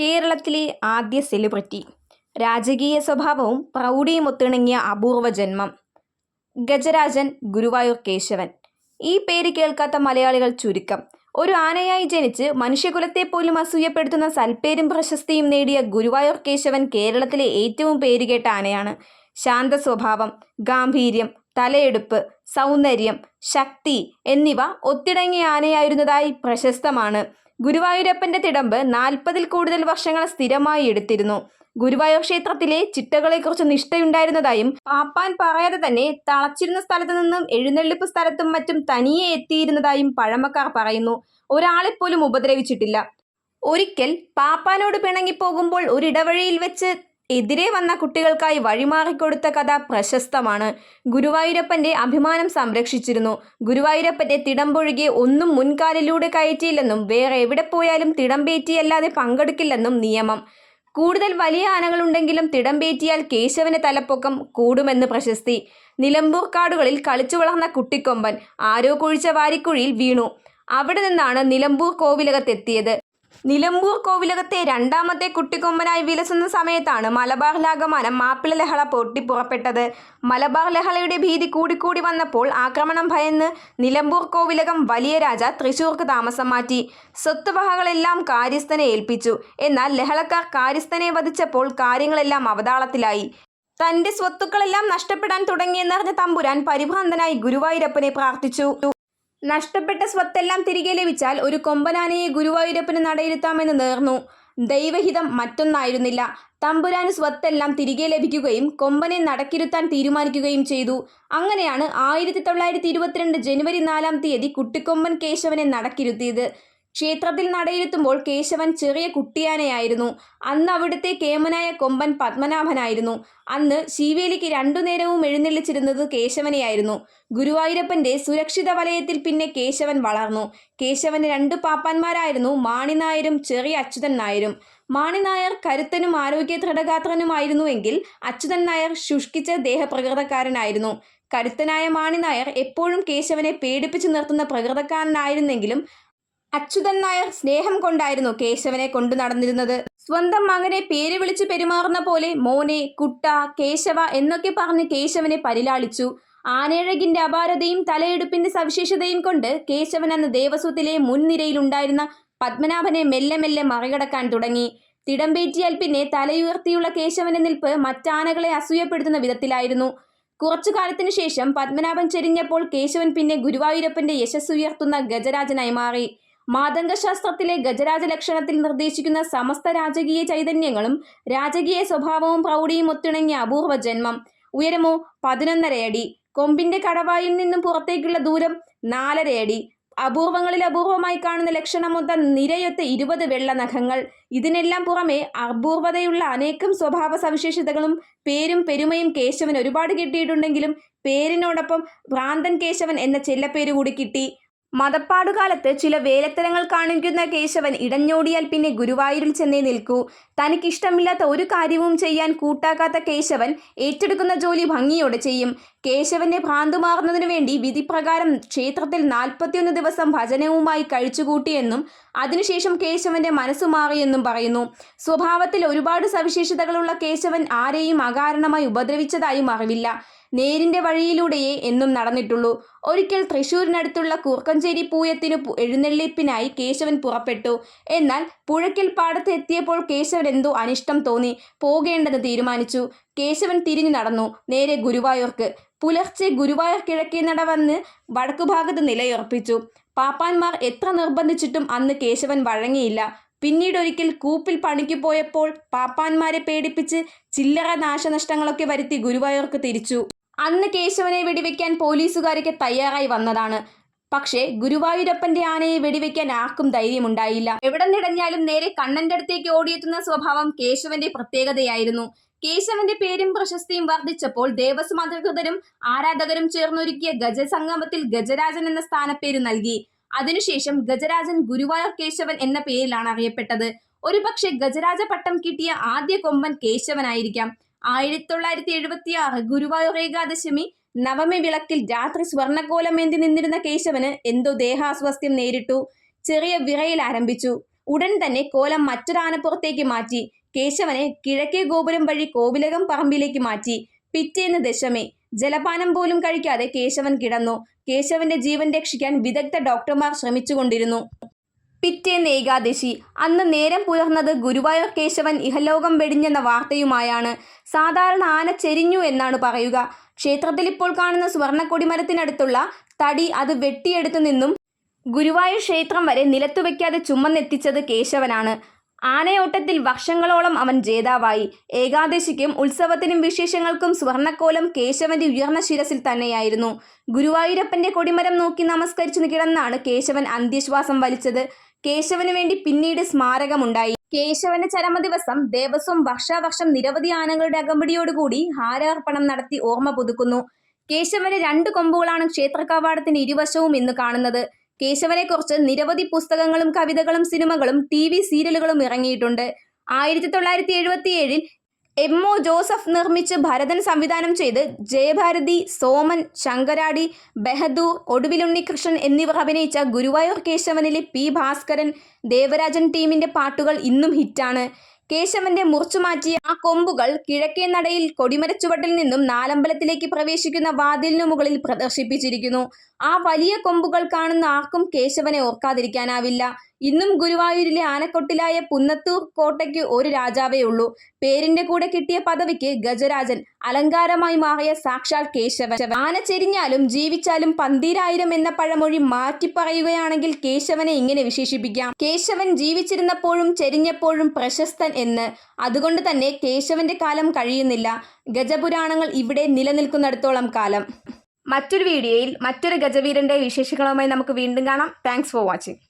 കേരളത്തിലെ ആദ്യ സെലിബ്രിറ്റി രാജകീയ സ്വഭാവവും പ്രൗഢിയും ഒത്തിണങ്ങിയ അപൂർവ ജന്മം. ഗജരാജൻ ഗുരുവായൂർ കേശവൻ. ഈ പേര് കേൾക്കാത്ത മലയാളികൾ ചുരുക്കം. ഒരു ആനയായി ജനിച്ച് മനുഷ്യകുലത്തെ പോലും അസൂയപ്പെടുത്തുന്ന സൽപ്പേരും പ്രശസ്തിയും നേടിയ ഗുരുവായൂർ കേശവൻ കേരളത്തിലെ ഏറ്റവും പേരുകേട്ട ആനയാണ്. ശാന്ത സ്വഭാവം ഗാംഭീര്യം തലയെടുപ്പ് സൗന്ദര്യം ശക്തി എന്നിവ ഒത്തിടങ്ങിയ ആനയായിരുന്നതായി പ്രശസ്തമാണ്. ഗുരുവായൂരപ്പന്റെ തിടമ്പ് നാൽപ്പതിൽ കൂടുതൽ വർഷങ്ങൾ സ്ഥിരമായി എടുത്തിരുന്നു. ഗുരുവായൂർ ക്ഷേത്രത്തിലെ ചിട്ടകളെക്കുറിച്ച് നിഷ്ഠയുണ്ടായിരുന്നതായും പാപ്പാൻ പറയാതെ തന്നെ തളച്ചിരുന്ന സ്ഥലത്തു നിന്നും എഴുന്നള്ളിപ്പ് സ്ഥലത്തും മറ്റും തനിയെ എത്തിയിരുന്നതായും പഴമക്കാർ പറയുന്നു. ഒരാളെപ്പോലും ഉപദ്രവിച്ചിട്ടില്ല. ഒരിക്കൽ പാപ്പാനോട് പിണങ്ങിപ്പോകുമ്പോൾ ഒരിടവഴിയിൽ വെച്ച് എതിരെ വന്ന കുട്ടികൾക്കായി വഴിമാറിക്കൊടുത്ത കഥ പ്രശസ്തമാണ്. ഗുരുവായൂരപ്പന്റെ അഭിമാനം സംരക്ഷിച്ചിരുന്നു. ഗുരുവായൂരപ്പന്റെ തിടമ്പൊഴുകി ഒന്നും മുൻകാലിലൂടെ കയറ്റിയില്ലെന്നും വേറെ എവിടെ പോയാലും തിടമ്പേറ്റിയല്ലാതെ പങ്കെടുക്കില്ലെന്നും നിയമം. കൂടുതൽ വലിയ ആനകളുണ്ടെങ്കിലും തിടമ്പേറ്റിയാൽ കേശവന് തലപ്പൊക്കം കൂടുമെന്ന് പ്രശസ്തി. നിലമ്പൂർ കാടുകളിൽ കളിച്ചു വളർന്ന കുട്ടിക്കൊമ്പൻ ആരോ കുഴിച്ച വാരിക്കുഴിയിൽ വീണു. അവിടെ നിന്നാണ് നിലമ്പൂർ കോവിലകത്തെത്തിയത്. നിലമ്പൂർ കോവിലകത്തെ രണ്ടാമത്തെ കുട്ടിക്കൊമ്പനായി വിലസുന്ന സമയത്താണ് മലബാർ ലാഗമാനം മാപ്പിള ലഹള പൊട്ടി പുറപ്പെട്ടത്. മലബാർ ലഹളയുടെ ഭീതി കൂടിക്കൂടി വന്നപ്പോൾ ആക്രമണം ഭയന്ന് നിലമ്പൂർ കോവിലകം വലിയ രാജ തൃശൂർക്ക് താമസം മാറ്റി. സ്വത്തുവകകളെല്ലാം കാര്യസ്ഥനെ ഏൽപ്പിച്ചു. എന്നാൽ ലഹളക്കാർ കാര്യസ്ഥനെ വധിച്ചപ്പോൾ കാര്യങ്ങളെല്ലാം അവതാളത്തിലായി. തന്റെ സ്വത്തുക്കളെല്ലാം നഷ്ടപ്പെടാൻ തുടങ്ങിയെന്നറിഞ്ഞ തമ്പുരാൻ പരിഭ്രാന്തനായി ഗുരുവായൂരപ്പനെ പ്രാർത്ഥിച്ചു. നഷ്ടപ്പെട്ട സ്വത്തെല്ലാം തിരികെ ലഭിച്ചാൽ ഒരു കൊമ്പനാനയെ ഗുരുവായൂരപ്പന് നടയിരുത്താമെന്ന് നേർന്നു. ദൈവഹിതം മറ്റൊന്നായിരുന്നില്ല. തമ്പുരാന് സ്വത്തെല്ലാം തിരികെ ലഭിക്കുകയും കൊമ്പനെ നടക്കിരുത്താൻ തീരുമാനിക്കുകയും ചെയ്തു. അങ്ങനെയാണ് ആയിരത്തി തൊള്ളായിരത്തി ഇരുപത്തിരണ്ട് ജനുവരി നാലാം തീയതി കുട്ടിക്കൊമ്പൻ കേശവനെ നടക്കിരുത്തിയത്. ക്ഷേത്രത്തിൽ നടയിരുത്തുമ്പോൾ കേശവൻ ചെറിയ കുട്ടിയാനയായിരുന്നു. അന്ന് അവിടുത്തെ കേമനായ കൊമ്പൻ പത്മനാഭനായിരുന്നു. അന്ന് ശീവേലിക്ക് രണ്ടു നേരവും എഴുന്നള്ളിച്ചിരുന്നത് കേശവനെയായിരുന്നു. ഗുരുവായൂരപ്പന്റെ സുരക്ഷിത വലയത്തിൽ പിന്നെ കേശവൻ വളർന്നു. കേശവന് രണ്ട് പാപ്പാന്മാരായിരുന്നു മാണിനായരും ചെറിയ അച്യുതൻ നായരും. മാണിനായർ കരുത്തനും ആരോഗ്യ ദൃഢഗാത്രനുമായിരുന്നുവെങ്കിൽ അച്യുതൻ നായർ ശുഷ്കിച്ച ദേഹപ്രകൃതക്കാരനായിരുന്നു. കരുത്തനായ മാണിനായർ എപ്പോഴും കേശവനെ പേടിപ്പിച്ചു നിർത്തുന്ന പ്രകൃതക്കാരനായിരുന്നെങ്കിലും അച്യുതൻ നായർ സ്നേഹം കൊണ്ടായിരുന്നു കേശവനെ കൊണ്ടു നടന്നിരുന്നത്. സ്വന്തം മകനെ പേര് വിളിച്ച് പെരുമാറുന്ന പോലെ മോനെ കുട്ട കേശവ എന്നൊക്കെ പറഞ്ഞ് കേശവനെ പരിലാളിച്ചു. ആനേഴകിന്റെ അപാരതയും തലയെടുപ്പിന്റെ സവിശേഷതയും കൊണ്ട് കേശവൻ അന്ന് ദേവസ്വത്തിലെ മുൻനിരയിലുണ്ടായിരുന്ന പത്മനാഭനെ മെല്ലെ മെല്ലെ മറികടക്കാൻ തുടങ്ങി. തിടമ്പേറ്റിയാൽ പിന്നെ തലയുയർത്തിയുള്ള കേശവന്റെ നിൽപ്പ് മറ്റാനകളെ അസൂയപ്പെടുത്തുന്ന വിധത്തിലായിരുന്നു. കുറച്ചു കാലത്തിനു ശേഷം പത്മനാഭൻ ചെരിഞ്ഞപ്പോൾ കേശവൻ പിന്നെ ഗുരുവായൂരപ്പന്റെ യശസ്സുയർത്തുന്ന ഗജരാജനായി മാറി. മാതംഗശാസ്ത്രത്തിലെ ഗജരാജ ലക്ഷണത്തിൽ നിർദ്ദേശിക്കുന്ന സമസ്ത രാജകീയ ചൈതന്യങ്ങളും രാജകീയ സ്വഭാവവും പ്രൗഢിയും ഒത്തിണങ്ങിയ അപൂർവ ജന്മം. ഉയരമോ പതിനൊന്നരയടി കൊമ്പിന്റെ കടവായിൽ നിന്നും പുറത്തേക്കുള്ള ദൂരം നാലരയടി അപൂർവങ്ങളിൽ അപൂർവമായി കാണുന്ന ലക്ഷണമൊത്ത നിരയൊത്ത ഇരുപത് വെള്ള നഖങ്ങൾ. ഇതിനെല്ലാം പുറമെ അപൂർവതയുള്ള അനേകം സ്വഭാവ സവിശേഷതകളും പേരും പെരുമയും കേശവൻ ഒരുപാട് കിട്ടിയിട്ടുണ്ടെങ്കിലും പേരിനോടൊപ്പം ഭ്രാന്തൻ കേശവൻ എന്ന ചെല്ലപ്പേര് കൂടി കിട്ടി. മതപ്പാടുകാലത്ത് ചില വേലത്തരങ്ങൾ കാണിക്കുന്ന കേശവൻ ഇടഞ്ഞോടിയാൽ പിന്നെ ഗുരുവായൂരിൽ ചെന്നേ നിൽക്കൂ. തനിക്കിഷ്ടമില്ലാത്ത ഒരു കാര്യവും ചെയ്യാൻ കൂട്ടാക്കാത്ത കേശവൻ ഏറ്റെടുക്കുന്ന ജോലി ഭംഗിയോടെ ചെയ്യും. കേശവന്റെ ഭ്രാന്ത് മാറുന്നതിനു വേണ്ടി വിധിപ്രകാരം ക്ഷേത്രത്തിൽ നാൽപ്പത്തിയൊന്ന് ദിവസം ഭജനവുമായി കഴിച്ചുകൂട്ടിയെന്നും അതിനുശേഷം കേശവന്റെ മനസ്സു മാറിയെന്നും പറയുന്നു. സ്വഭാവത്തിൽ ഒരുപാട് സവിശേഷതകളുള്ള കേശവൻ ആരെയും അകാരണമായി ഉപദ്രവിച്ചതായും അറിവില്ല. നേരിന്റെ വഴിയിലൂടെയേ എന്നും നടന്നിട്ടുള്ളൂ. ഒരിക്കൽ തൃശൂരിനടുത്തുള്ള കൂർക്കഞ്ചേരി പൂയത്തിനു എഴുന്നള്ളിപ്പിനായി കേശവൻ പുറപ്പെട്ടു. എന്നാൽ പുഴയ്ക്കൽ പാടത്ത് എത്തിയപ്പോൾ കേശവൻ എന്തോ അനിഷ്ടം തോന്നി. പോകേണ്ടെന്ന് തീരുമാനിച്ചു. കേശവൻ തിരിഞ്ഞു നടന്നു. നേരെ ഗുരുവായൂർക്ക്. പുലർച്ചെ ഗുരുവായൂർ കിഴക്കേ നട വന്ന് വടക്കുഭാഗത്ത് നിലയുറപ്പിച്ചു. പാപ്പാന്മാർ എത്ര നിർബന്ധിച്ചിട്ടും അന്ന് കേശവൻ വഴങ്ങിയില്ല. പിന്നീട് ഒരിക്കൽ കൂപ്പിൽ പണിക്ക് പോയപ്പോൾ പാപ്പാന്മാരെ പേടിപ്പിച്ച് ചില്ലറ നാശനഷ്ടങ്ങളൊക്കെ വരുത്തി ഗുരുവായൂർക്ക് തിരിച്ചു. അന്ന് കേശവനെ വെടിവെക്കാൻ പോലീസുകാരൊക്കെ തയ്യാറായി വന്നതാണ്. പക്ഷേ ഗുരുവായൂരപ്പന്റെ ആനയെ വെടിവെക്കാൻ ആർക്കും ധൈര്യമുണ്ടായില്ല. എവിടെ നിടഞ്ഞാലും നേരെ കണ്ണന്റെ അടുത്തേക്ക് ഓടിയെത്തുന്ന സ്വഭാവം കേശവന്റെ പ്രത്യേകതയായിരുന്നു. കേശവന്റെ പേരും പ്രശസ്തിയും വർദ്ധിച്ചപ്പോൾ ദേവസ്വം അധികൃതരും ആരാധകരും ചേർന്നൊരുക്കിയ ഗജസംഗമത്തിൽ ഗജരാജൻ എന്ന സ്ഥാനപ്പേര് നൽകി. അതിനുശേഷം ഗജരാജൻ ഗുരുവായൂർ കേശവൻ എന്ന പേരിലാണ് അറിയപ്പെട്ടത്. ഒരുപക്ഷെ ഗജരാജ പട്ടം കിട്ടിയ ആദ്യ കൊമ്പൻ കേശവനായിരിക്കാം. ആയിരത്തി തൊള്ളായിരത്തി എഴുപത്തി ആറ് ഗുരുവായൂർ ഏകാദശമി നവമി വിളക്കിൽ രാത്രി സ്വർണക്കോലമേന്തി നിന്നിരുന്ന കേശവന് എന്തോ ദേഹാസ്വാസ്ഥ്യം നേരിട്ടു. ചെറിയ വിറയിൽ ആരംഭിച്ചു. ഉടൻ തന്നെ കോലം മറ്റൊരാനപ്പുറത്തേക്ക് മാറ്റി. കേശവനെ കിഴക്കേ ഗോപുരം വഴി കോവിലകം പറമ്പിലേക്ക് മാറ്റി. പിറ്റേന്ന് ദശമേ. ജലപാനം പോലും കഴിക്കാതെ കേശവൻ കിടന്നു. കേശവന്റെ ജീവൻ രക്ഷിക്കാൻ വിദഗ്ധ ഡോക്ടർമാർ ശ്രമിച്ചുകൊണ്ടിരുന്നു. പിറ്റേന്ന് ഏകാദശി. അന്ന് നേരം പുലർന്നത് ഗുരുവായൂർ കേശവൻ ഇഹലോകം വെടിഞ്ഞെന്ന വാർത്തയുമായാണ്. സാധാരണ ആന ചെരിഞ്ഞു എന്നാണ് പറയുക. ക്ഷേത്രത്തിൽ ഇപ്പോൾ കാണുന്ന സ്വർണക്കൊടിമരത്തിനടുത്തുള്ള തടി അത് വെട്ടിയെടുത്തു നിന്നും ഗുരുവായൂർ ക്ഷേത്രം വരെ നിലത്തു വയ്ക്കാതെ ചുമന്നെത്തിച്ചത് കേശവനാണ്. ആനയോട്ടത്തിൽ വർഷങ്ങളോളം അവൻ ജേതാവായി. ഏകാദശിക്കും ഉത്സവത്തിനും വിശേഷങ്ങൾക്കും സ്വർണക്കോലം കേശവന്റെ ഉയർന്ന ശിരസിൽ തന്നെയായിരുന്നു. ഗുരുവായൂരപ്പന്റെ കൊടിമരം നോക്കി നമസ്കരിച്ചു കിടന്നാണ് കേശവൻ അന്ത്യശ്വാസം വലിച്ചത്. കേശവന് വേണ്ടി പിന്നീട് സ്മാരകമുണ്ടായി. കേശവന്റെ ചരമദിവസം ദേവസ്വം വർഷാവർഷം നിരവധി ആനകളുടെ അകമ്പടിയോടുകൂടി ഹാരാർപ്പണം നടത്തി ഓർമ്മ പുതുക്കുന്നു. കേശവന് രണ്ട് കൊമ്പുകളാണ് ക്ഷേത്ര കവാടത്തിന്റെ ഇരുവശവും ഇന്ന് കാണുന്നത്. കേശവനെക്കുറിച്ച് നിരവധി പുസ്തകങ്ങളും കവിതകളും സിനിമകളും ടി വി സീരിയലുകളും ഇറങ്ങിയിട്ടുണ്ട്. ആയിരത്തി തൊള്ളായിരത്തി എഴുപത്തി ഏഴിൽ എം ഒ ജോസഫ് നിർമ്മിച്ച് ഭരതൻ സംവിധാനം ചെയ്ത് ജയഭാരതി സോമൻ ശങ്കരാടി ബെഹദൂർ ഒടുവിലുണ്ണികൃഷ്ണൻ എന്നിവർ അഭിനയിച്ച ഗുരുവായൂർ കേശവനിലെ പി ഭാസ്കരൻ ദേവരാജൻ ടീമിന്റെ പാട്ടുകൾ ഇന്നും ഹിറ്റാണ്. കേശവന്റെ മുറിച്ചുമാറ്റിയ ആ കൊമ്പുകൾ കിഴക്കേ നടയിൽ കൊടിമരച്ചുവട്ടിൽ നിന്നും നാലമ്പലത്തിലേക്ക് പ്രവേശിക്കുന്ന വാതിലിനു മുകളിൽ പ്രദർശിപ്പിച്ചിരിക്കുന്നു. ആ വലിയ കൊമ്പുകൾ കാണുന്ന ആർക്കും കേശവനെ ഓർക്കാതിരിക്കാനാവില്ല. ഇന്നും ഗുരുവായൂരിലെ ആനക്കൊട്ടിലായ പുന്നത്തൂർ കോട്ടയ്ക്ക് ഒരു രാജാവേ ഉള്ളൂ. പേരിന്റെ കൂടെ കിട്ടിയ പദവിക്ക് ഗജരാജൻ അലങ്കാരമായി മാറിയ സാക്ഷാൽ കേശവൻ. ആന ചെരിഞ്ഞാലും ജീവിച്ചാലും പന്തീരായിരം എന്ന പഴമൊഴി മാറ്റി പറയുകയാണെങ്കിൽ കേശവനെ ഇങ്ങനെ വിശേഷിപ്പിക്കാം. കേശവൻ ജീവിച്ചിരുന്നപ്പോഴും ചെരിഞ്ഞപ്പോഴും പ്രശസ്തൻ എന്ന്. അതുകൊണ്ട് തന്നെ കേശവന്റെ കാലം കഴിയുന്നില്ല. ഗജപുരാണങ്ങൾ ഇവിടെ നിലനിൽക്കുന്നിടത്തോളം കാലം. മറ്റൊരു വീഡിയോയിൽ മറ്റൊരു ഗജവീരന്റെ വിശേഷങ്ങളുമായി നമുക്ക് വീണ്ടും കാണാം. Thanks for watching